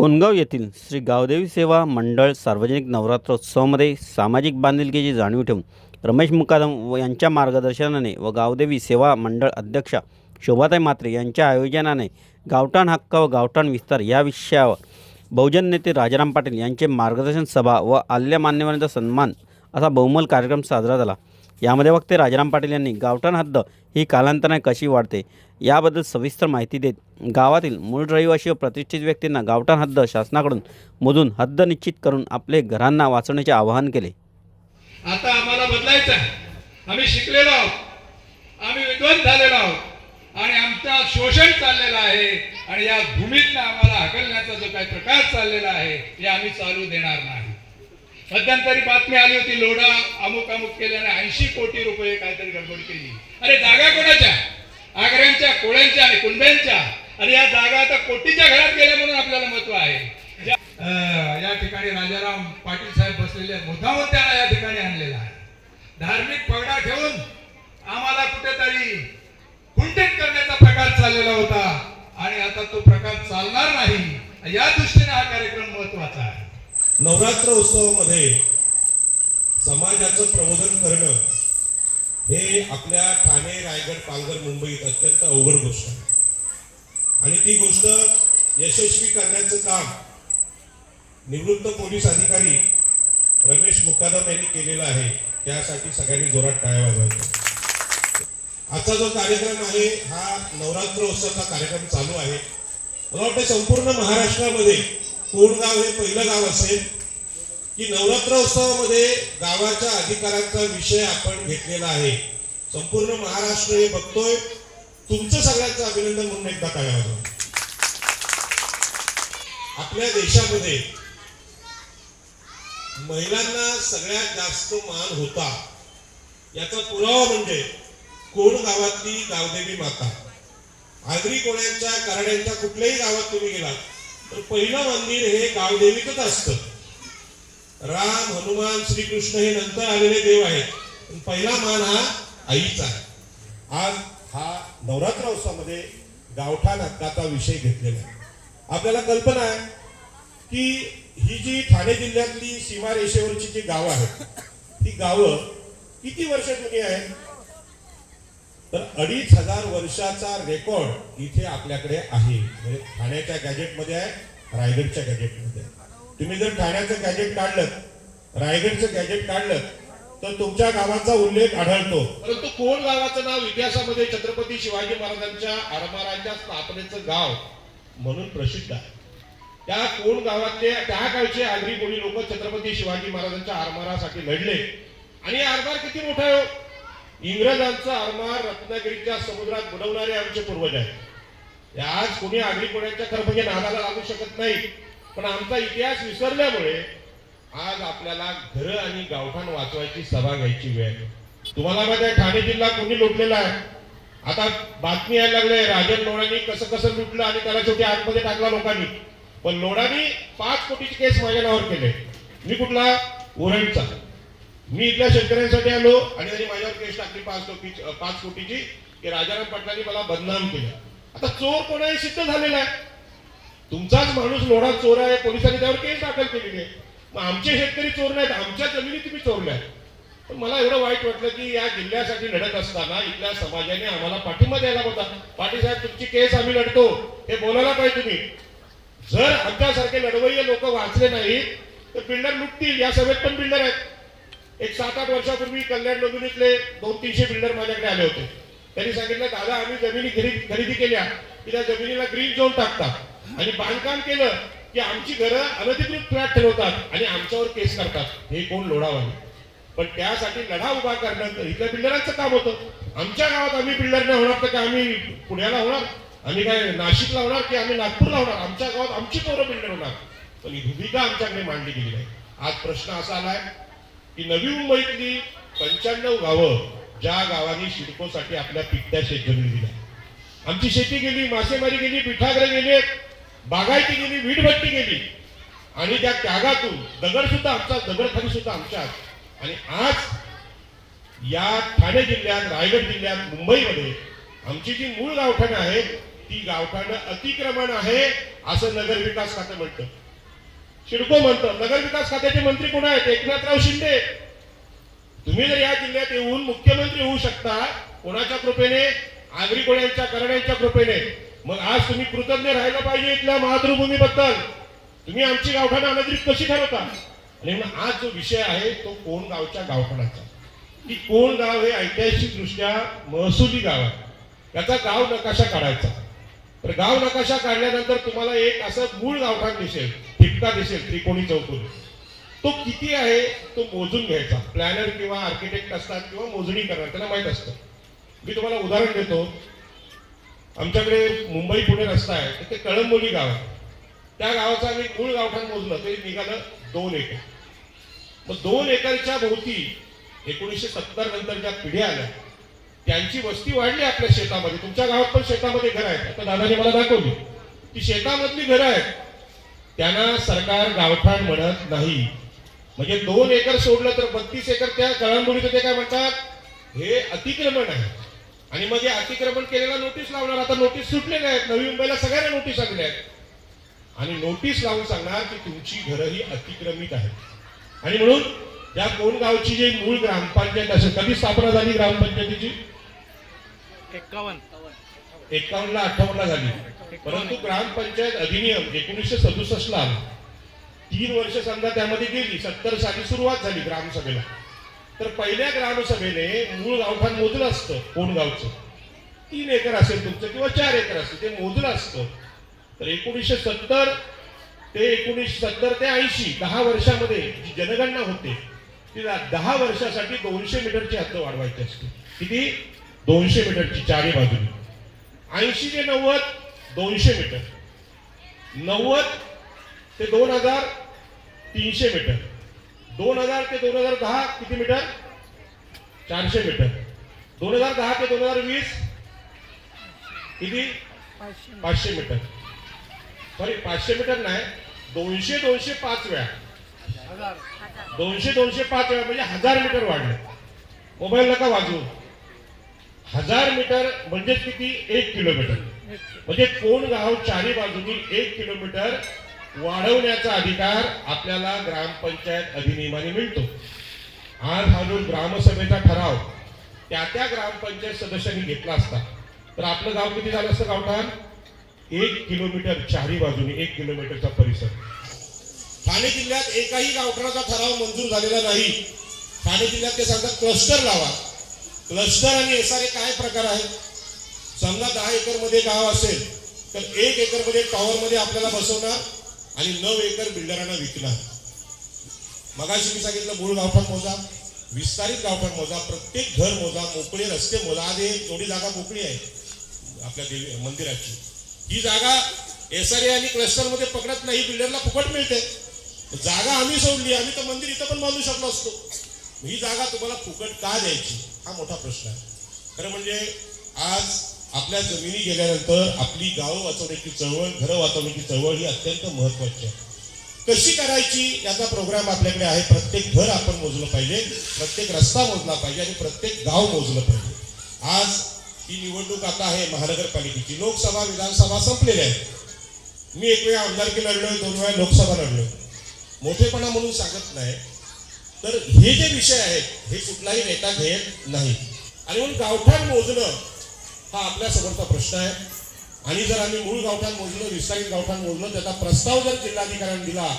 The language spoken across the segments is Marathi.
कोणगाव येथील श्री गावदेवी सेवा मंडळ सार्वजनिक नवरात्रोत्सवामध्ये सामाजिक बांधिलकीची जाणीव ठेवून रमेश मुकादम व यांच्या मार्गदर्शनाने व गावदेवी सेवा मंडळ अध्यक्षा शोभाताई मात्रे यांच्या आयोजनाने गावठाण हक्क व गावठाण विस्तार या विषयावर बहुजन नेते राजाराम पाटील यांचे मार्गदर्शन सभा व आल्या मान्यवरांचा सन्मान असा बहुमल कार्यक्रम साजरा झाला. यामध्ये वक्ते राजाराम पाटील यांनी गावठाण हद्द ही कालांतराने कशी वाढते याबद्दल सविस्तर माहिती देत गावातील मूळ रहिवासी व प्रतिष्ठित व्यक्तींना गावठाण हद्द शासनाकडून मोजून हद्द निश्चित करून आपले घरांना वाचवण्याचे आवाहन केले. आता आम्हाला बदलायचं आहे. आम्ही शिकलेलो आहोत. आम्ही विद्वान झालेलो आहोत. आणि आमचा शोषण चाललेलं आहे. आणि या भूमीतनं आम्हाला हकलण्याचा जो काही प्रकार चाललेला आहे ते आम्ही चालू देणार नाही. मध्यंतरी बातमी आली होती लोढा अमुक अमुक केल्याने ऐंशी कोटी रुपये काहीतरी गडबड केली. अरे जागा कोणाच्या? आग्र्यांच्या कोळ्यांच्या आणि कुंड्यांच्या आणि या जागा आता कोटीच्या घरात गेल्या म्हणून आपल्याला महत्त्व आहे. या ठिकाणी राजाराम पाटील साहेब बसलेले मोठा मुद्दामून त्यांना या ठिकाणी आणलेला आहे धार्मिक पगडा ठेवून आम्हाला कुठेतरी खुंटीत करण्याचा प्रकार चाललेला होता आणि आता तो प्रकार चालणार नाही या दृष्टीने हा कार्यक्रम महत्त्वाचा आहे महोत्सवामध्ये समाजाचं प्रबोधन करणं हे आपल्या ठाणे रायगड पालघर मुंबईत अत्यंत अवघड गोष्ट आहे. आणि ती गोष्ट यशस्वी करण्याचं काम निवृत्त पोलीस अधिकारी रमेश मुकादम यांनी केलेलं आहे त्यासाठी सगळ्यांनी जोरात टाळ्या वाजवायच्या. आजचा जो कार्यक्रम आहे हा नवरात्र उत्सवाचा कार्यक्रम चालू आहे. मला वाटतं संपूर्ण महाराष्ट्रामध्ये कोणगाव हे पहिलं गाव असेल की नवरात्र उत्सवामध्ये गावाच्या अधिकाराचा विषय आपण घेतलेला आहे. संपूर्ण महाराष्ट्र हे बघतोय. तुमचं सगळ्यांचं अभिनंदन म्हणून एकदा काय आपल्या देशामध्ये महिलांना सगळ्यात जास्त मान होता. याचा पुरावा म्हणजे कोण गावातली गावदेवी माता? आगरी कोण्यांच्या कराड्यांच्या कुठल्याही गावात तुम्ही गेलात तर पहिलं मंदिर हे गावदेवीतच असतं. राम हनुमान श्रीकृष्ण हे नंतर आलेले देव आहेत. पहिला मान हा आईचा आहे. आज हा नवरात्र उत्सवामध्ये गावठाण हक्काचा विषय घेतलेला आहे. आपल्याला कल्पना आहे की ही जी ठाणे जिल्ह्यातली सीमारेषेवरची जी गावं आहेत ती गावं किती वर्ष जुनी आहेत? तर अडीच हजार वर्षाचा रेकॉर्ड इथे आपल्याकडे आहे. म्हणजे ठाण्याच्या गॅजेटमध्ये आहे रायगडच्या गॅजेटमध्ये आहे. तुम्ही जर ठाण्याचं गॅजेट काढलं रायगडचं गॅजेट काढलं तर तुमच्या गावाचा उल्लेख आढळतो. परंतु कोण गावाचं नाव इतिहासामध्ये छत्रपती शिवाजी महाराजांच्या आरमाराच्या स्थापनेचं गाव म्हणून प्रसिद्ध आहे? त्या कोण गावातले त्या काळचे आगरी कोणी लोक छत्रपती शिवाजी महाराजांच्या आरमारासाठी लढले. आणि आरमार किती मोठा आहे हो? इंग्रजांचा आरमार रत्नागिरीच्या समुद्रात बुडवणारे आमचे पूर्वज आहेत. आज कोणी आगरी कोण्याच्या खरं म्हणजे नादाला लागू शकत नाही. पण आमचा इतिहास विसरल्यामुळे आज आपल्याला घरं आणि गावठाण वाचवायची सभा घ्यायची वेळ आहे. तुम्हाला माहिती आहे ठाणे जिल्हा कोणी लुटलेला आहे. आता बातमी यायला लागले राजन लोणांनी कसं कसं लुटलं आणि त्याला शेवटी आतमध्ये टाकला लोकांनी. पण लोणांनी पाच कोटीची केस माझ्या नावावर केले मी कुठला? उरणचा मी इथल्या शेतकऱ्यांसाठी आलो आणि त्यांनी माझ्यावर केस टाकली पाच कोटी पाच कोटीची. की राजाराम पाटलांनी मला बदनाम केलं. आता चोर कोणाही सिद्ध झालेला आहे? तुमचाच माणूस लोढा चोर आहे पोलिसांनी त्यावर केस दाखल केलेली आहे. मग आमचे शेतकरी चोर नाहीत आमच्या जमिनी तुम्ही चोरल्या पण मला एवढं वाईट वाटलं की या जिल्ह्यासाठी लढत असताना इथल्या समाजाने आम्हाला पाठिंबा द्यायला होता. पाटीसाहेब तुमची केस आम्ही लढतो हे बोलायला पाहिजे तुम्ही. जर आमच्यासारखे लढवय्ये लोक वाचले नाहीत तर बिल्डर लुटतील या सभेत पण बिल्डर आहेत. एक सात आठ वर्षापूर्वी कल्याण डोंबिवलीतले दोन तीनशे बिल्डर माझ्याकडे आले होते. त्यांनी सांगितलं दादा आम्ही जमिनी खरेदी केल्या. की त्या जमिनीला ग्रीन झोन टाकता. आणि बांधकाम केलं की आमची घरं अनधिकृत फ्लॅट ठरवतात आणि आमच्यावर केस करतात. हे कोण लोढावाले पण त्यासाठी लढा उभा करणं इथल्या बिल्डरांचं काम होतं. आमच्या गावात आम्ही बिल्डर नाही होणार तर काय आम्ही पुण्याला होणार? आम्ही काय नाशिकला होणार की आम्ही नागपूरला होणार? आमच्या गावात आमची पोरं बिल्डर होणार. पण ही भूमिका आमच्याकडे मांडली गेली नाही आज प्रश्न असा आलाय की नवी मुंबईतली पंच्याण्णव गावं ज्या गावांनी शिडकोसाठी आपल्या पिकत्या शेतजमीन दिल्या. आमची शेती गेली मासेमारी गेली पिठाग्र गेले बागायती गेली वीटभट्टी गेली. आणि त्या त्यागातून दगड सुद्धा आमचा दगडखाली सुद्धा आमच्यात आणि आज या ठाणे जिल्ह्यात रायगड जिल्ह्यात मुंबईमध्ये आमची जी मूळ गावठाणं आहेत ती गावठाणं अतिक्रमण आहे असं नगरविकास खातं म्हणतं. शिडको म्हणतं नगरविकास खात्याचे मंत्री कोण आहेत? एकनाथराव शिंदे. तुम्ही जर या जिल्ह्यात येऊन मुख्यमंत्री होऊ शकता कोणाच्या कृपेने? आगरी कोण्याच्या करण्याच्या कृपेने. मग आज तुम्ही कृतज्ञ राहायला पाहिजे इथल्या मातृभूमीबद्दल. तुम्ही आमची गावठाण अनधिकृत कशी ठरवता? आणि मग आज जो विषय आहे तो कोण गावच्या गावठाणाचा? की कोण गाव हे ऐतिहासिक दृष्ट्या महसुली गाव आहे. याचा गाव नकाशा काढायचा. तर गाव नकाशा काढल्यानंतर तुम्हाला एक असं मूळ गावठाण दिसेल ठिपका दिसेल त्रिकोणी चौकोनी तो किती आहे तो मोजून घ्यायचा. प्लॅनर किंवा आर्किटेक्ट असतात किंवा मोजणी करणार त्यांना माहीत असतं. मी तुम्हाला उदाहरण देतो. आमच्याकडे मुंबई पुणे रस्ता आहे तर ते कळंबोली गाव आहे. त्या गावाचं आम्ही मूळ गावठाण मोजलं ते निघालं दोन एकर. मग दोन एकरच्या भोवती एकोणीसशे सत्तर नंतर ज्या पिढ्या आल्या. त्यांची वस्ती वाढली आपल्या शेतामध्ये. तुमच्या गावात पण शेतामध्ये घरं आहेत. आता दादाने मला दाखवली. ती शेतामधली घरं आहेत. त्यांना सरकार गावठाण म्हणत नाही. म्हणजे दोन एकर सोडलं तर बत्तीस एकर त्या कळंबोलीचं ते काय म्हणतात? हे अतिक्रमण आहे. आणि मग हे अतिक्रमण केलेला नोटीस लावणार. आता नोटीस सुटलेल्या आहेत. नवी मुंबईला सगळ्यांना नोटीस आलेल्या आहेत. आणि नोटीस लावून सांगणार की तुमची घरं ही अतिक्रमित आहेत. आणि म्हणून या कोण गावची जी मूळ ग्रामपंचायत असेल कधी स्थापना झाली ग्रामपंचायतीची? एक्कावन्न. एकावन्न ला अठ्ठावन्न झाली परंतु ग्रामपंचायत अधिनियम एकोणीसशे सदुसष्ट ला आला. तीन वर्ष समजा त्यामध्ये गेली. सत्तर साली सुरुवात झाली ग्रामसभेला. तर पहिल्या ग्रामसभेने मूळ गावठाण मोजलं असतं कोण गावचं तीन एकर असेल तुमचं किंवा चार एकर असेल ते मोजलं असतं. तर एकोणीसशे सत्तर ते एकोणीसशे सत्तर ते ऐंशी दहा वर्षामध्ये जी जनगणना होते तिला दहा वर्षासाठी दोनशे मीटरची हद्द वाढवायची असते. किती? दोनशे मीटरची चारही बाजूने. ऐंशी ते नव्वद दोनशे मीटर. नव्वद ते दोन हजार तीनशे मीटर. दोन हजार ते दोन हजार दहा किती मीटर? चारशे मीटर. दोन हजार दहा ते दोन हजार वीस किती? पाचशे. मीटर. सॉरी पाचशे मीटर नाही दोनशे दोनशे पाच वेळा. दोनशे दोनशे पाच वेळा म्हणजे हजार मीटर वाढले. मोबाईल नका वाजवू. हजार मीटर म्हणजे किती? एक किलोमीटर. म्हणजे कोण गाव चारी बाजूनी एक किलोमीटर वाढवण्याचा अधिकार आपल्याला ग्रामपंचायत अधिनियमाने मिळतो. आज हा जो ग्रामसभेचा ठराव त्या त्या ग्रामपंचायत सदस्यांनी घेतला असता तर आपलं गाव किती झालं असतं गावठाण? एक किलोमीटर चारी बाजूने एक किलोमीटरचा परिसर. ठाणे जिल्ह्यात एकाही गावठाणाचा ठराव मंजूर झालेला नाही. ठाणे जिल्ह्यात ते सांगतात क्लस्टर लावा. क्लस्टर आणि एसआरए काय प्रकार आहे समजा दहा एकरमध्ये गाव असेल तर एक एकरमध्ये टॉवरमध्ये आपल्याला बसवणार आणि नऊ एकर बिल्डरांना विकला. मगाशी मी सांगितलं मूळ गावठाण मोजा विस्तारित गावठाण मोजा प्रत्येक घर मोजा मोकळे रस्ते मोजा. आज हे थोडी जागा मोकळी आहे आपल्या देवी मंदिराची. ही जागा एसआरए आणि क्लस्टरमध्ये पकडत नाही बिल्डरला फुकट मिळते. जागा आम्ही सोडली आम्ही तर मंदिर इथं पण बांधू शकलो असतो. ही जागा तुम्हाला फुकट का द्यायची? हा मोठा प्रश्न आहे. खरं म्हणजे आज आपल्या जमिनी गेल्यानंतर आपली गावं वाचवण्याची चळवळ घरं वाचवण्याची चळवळ ही अत्यंत महत्वाची आहे. कशी करायची याचा प्रोग्राम आपल्याकडे आहे. प्रत्येक घर आपण मोजलं पाहिजे प्रत्येक रस्ता मोजला पाहिजे आणि प्रत्येक गाव मोजलं पाहिजे. आज ही निवडणूक आता आहे महानगरपालिकेची. लोकसभा विधानसभा संपलेल्या आहेत. मी एक वेळा आमदारकी लढलोय दोन वेळा लोकसभा लढलोय. मोठेपणा म्हणून सांगत नाही. तर हे जे विषय आहेत हे कुठलाही नेता घेत नाही. आणि म्हणून गावठाण मोजणं हा आपल्या समोरचा प्रश्न आहे. आणि जर आम्ही मूळ गावठाण मोजलं विस्तारित गावठाण मोजलं त्याचा प्रस्ताव जर जिल्हाधिकाऱ्यांनी दिला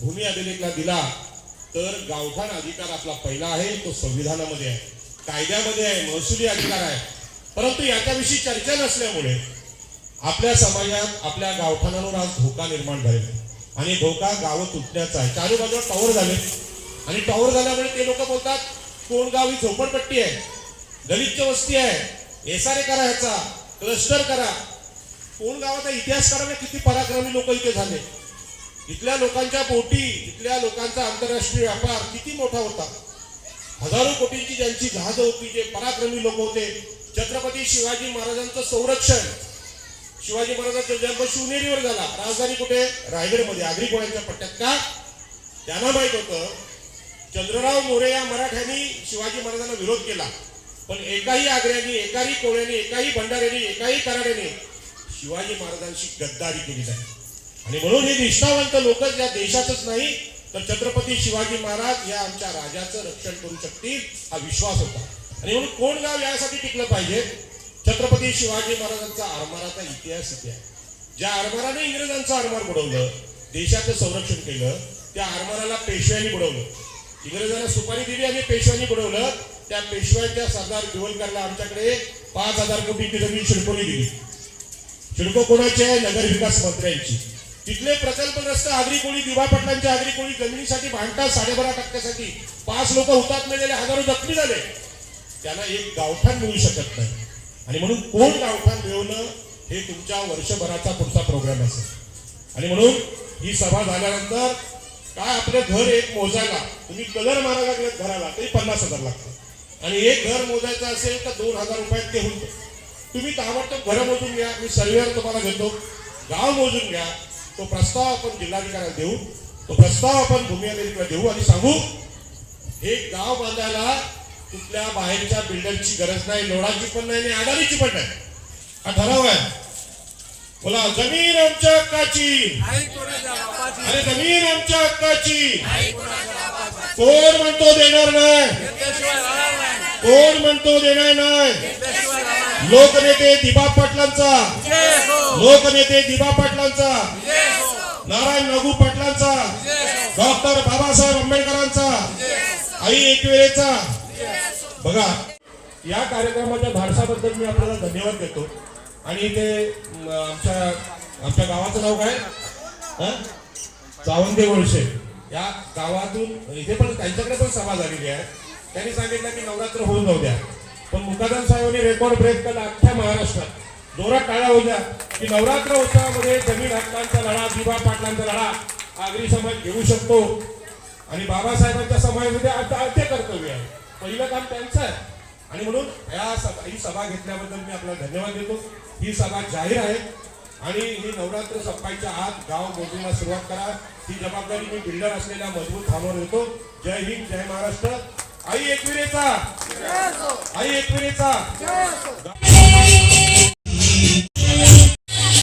भूमी अभिलेखला दिला तर गावठाण अधिकार आपला पहिला आहे तो संविधानामध्ये आहे. कायद्यामध्ये आहे महसुली अधिकार आहे. परंतु याच्याविषयी चर्चा नसल्यामुळे आपल्या समाजात आपल्या गावठाणांवर आज धोका निर्माण झालेला आणि धोका गावं तुटण्याचा आहे. चारू बाजूला टॉवर झाले. आणि टॉवर झाल्यामुळे ते लोक बोलतात कोण गाव ही झोपडपट्टी आहे? गलिच्छ वस्ती आहे. एसआरए करा ह्याचा क्लस्टर करा. कोण गावाचा इतिहास करायला किती पराक्रमी लोक इथे झाले. इथल्या लोकांच्या बोटी इथल्या लोकांचा आंतरराष्ट्रीय व्यापार किती मोठा होता. हजारो कोटींची ज्यांची जहाजं होती जे पराक्रमी लोक होते. छत्रपती शिवाजी महाराजांचं संरक्षण. शिवाजी महाराजांचा जन्म शिवनेरीवर झाला. राजधानी कुठे? रायगडमध्ये आगरी गोळ्यांच्या पट्ट्यात का? त्यांना माहीत होतं चंद्रराव मोरे या मराठ्यांनी शिवाजी महाराजांना विरोध केला. पण एकाही आग्र्यानी एकाही कोळ्याने एकाही भंडाऱ्याने एकाही कराड्याने शिवाजी महाराजांशी गद्दारी केली आहे आणि म्हणून हे निष्ठावंत लोकच या देशातच नाही तर छत्रपती शिवाजी महाराज या आमच्या राजाचं रक्षण करू शकतील हा विश्वास होता. आणि म्हणून कोण गाव यासाठी टिकलं पाहिजे? छत्रपती शिवाजी महाराजांचा आरमाराचा इतिहास इथे आहे. ज्या आरमाराने इंग्रजांचं आरमार बुडवलं देशाचं संरक्षण केलं त्या आरमाराला पेशव्यांनी बुडवलं. इंग्रजांना सुपारी दिली आणि पेशव्यांनी बुडवलं त्या पेशव्यांच्या सरदार भिवलकरला आमच्याकडे पाच हजार कोटीची जमीन शिडकोनी दिली. शिडको कोणाची आहे? नगर विकास मंत्र्यांची. तिथले प्रकल्पग्रस्त आगरी कोळी दिवा पाटलांच्या आगरी कोळी जमिनीसाठी भांडतात साडेबारा टक्क्यासाठी पाच लोक हुतात्मे झाले हजारो जखमी झाले. त्यांना एक गावठाण मिळू शकत नाही. आणि म्हणून कोण गावठाण मिळवणं हे तुमच्या वर्षभराचा पुढचा प्रोग्राम असेल. आणि म्हणून ही सभा झाल्यानंतर काय आपलं घर एक मोजायला तुम्ही कलर मारायला लागलेत घराला तरी पन्नास हजार लागतात. आणि एक घर मोजायचं असेल तर दोन हजार रुपयात ते होतं तुम्ही ताबडतोब घरं मोजून घ्या. मी सर्वेवर तुम्हाला घेतो. गाव मोजून घ्या. तो प्रस्ताव आपण जिल्हाधिकाऱ्याला देऊ. तो प्रस्ताव आपण भूमी अधिकाऱ्याला देऊ आणि सांगू हे गाव बांधायला कुठल्या बाहेरच्या बिल्डरची गरज नाही लोडाची पण नाही आणि अडाणीची पण नाही. हा ठराव आहे. बोला जमीन आमच्या हक्काची. अरे जमीन आमच्या हक्काची. कोण म्हणतो देणार नाही? कोण म्हणतो देणार नाही लोकनेते दिबा पाटलांचा. लोकनेते दिबा पाटलांचा. नारायण नगू पाटलांचा. डॉक्टर बाबासाहेब आंबेडकरांचा. आई एकवेळेचा बघा या कार्यक्रमाच्या धाडसाबद्दल मी आपल्याला धन्यवाद देतो. आणि ते आमच्या आमच्या गावाचं नाव काय? हं? चावंदे या गावातून इथे पण त्यांच्याकडे पण सभा झालेली आहे. त्यांनी सांगितलं की नवरात्र होऊन जाऊ द्या. पण मुकादम साहेबांनी रेकॉर्ड ब्रेक केला अख्ख्या महाराष्ट्रात. जोरात काळा होऊ द्या की नवरात्र उत्सवामध्ये जमीन हक्कांचा लढा दिवा पाटलांचा लढा आगरी समाज घेऊ शकतो. आणि बाबासाहेबांच्या समाजामध्ये आता आद्य कर्तव्य आहे. पहिलं काम त्यांचं आहे. आणि म्हणून या सभा ही सभा घेतल्याबद्दल मी आपल्याला धन्यवाद देतो. ही सभा जाहीर आहे. आणि ही नवरात्र संपायच्या आत गाव मोजूला सुरुवात करा. ही जबाबदारी मी बिल्डर असलेल्या मजबूत थांबवर येतो जय हिंद जय महाराष्ट्र. आई एकविरेचा आई एकविरेचा